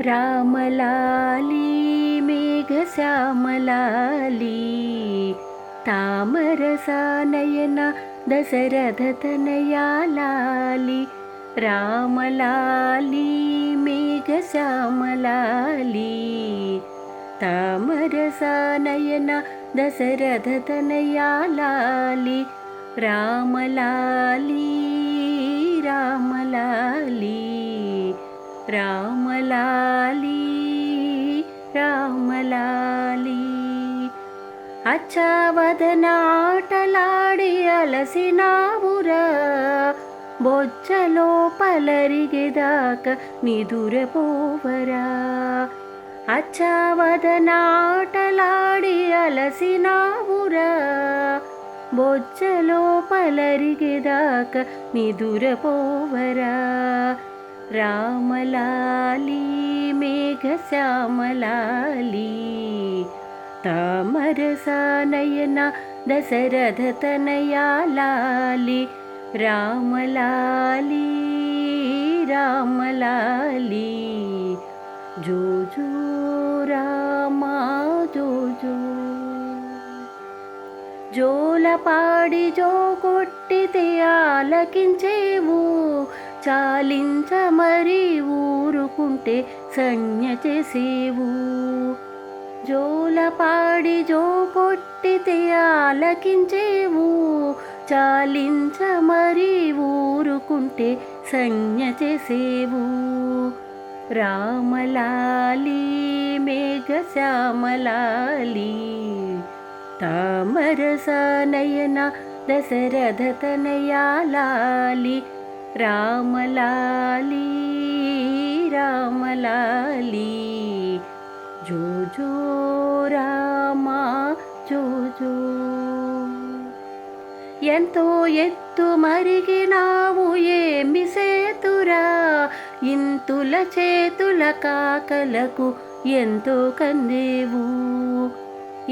రామలాలి మేఘశ్యామలాలి తామరసానయన దశరథతనయాలాలి రామలాలి మేఘశ్యామలాలి తామరసానయన దశరథతనయాలాలి రామలాలి రామలాలి. రామలాలి రామలాలి. రామలాలి అచ్చవదనాటలాడి అలసినావురా బొచ్చలో పలరిగేదాక నిదురపోవరా. అచ్చవదనాటలాడి అలసినావురా బొచ్చలో పలరిగేదాక నిదురపోవరా. రామలాలి మేఘశ్యామలాలి తామరసానయన దశరథ తనయాలాలి రామలాలి రామలాలి. జోజో రామా జోజో. జోలపాడి జో కొట్టితే ఆలకించేవు చాలించ మరీ ఊరుకుంటే సంజ్ఞ చేసేవు. జోలపాడి జో కొట్టితే ఆలకించేవు. చాలించ మరీ ఊరుకుంటే సంజ్ఞ చేసేవు. రామలాలి మేఘశ్యామలాలి తామరసనయన దశరథ తనయాలాలి రామలాలి రామలాలి. జోజో రామా జోజో ఎంతో ఎత్తు మరిగినావు ఏమి సేతురా? ఇంతుల చేతుల కాకలకు ఎంతో కందేవు.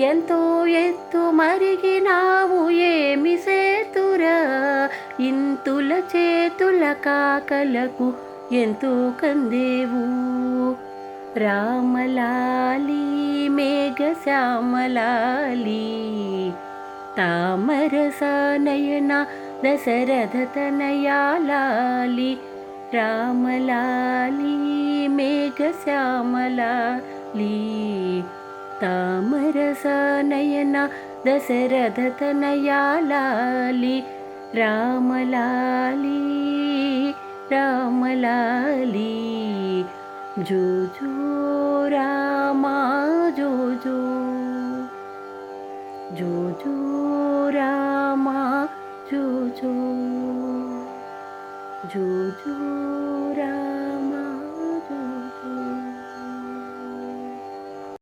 ఎంతో ఎత్తు మరిగినావు చేతుల చేతుల కాకలకు ఎంతో కందేవు. రామలాలి మేఘశ్యామలాలి తామరసానయన దశరథ తనయాలాలి. రామలాలి మేఘశ్యామలాలి తామరసనయన रामलाली रामलाली जो जो रामा जो जो जो जो रामा जो जो जो जो रामा।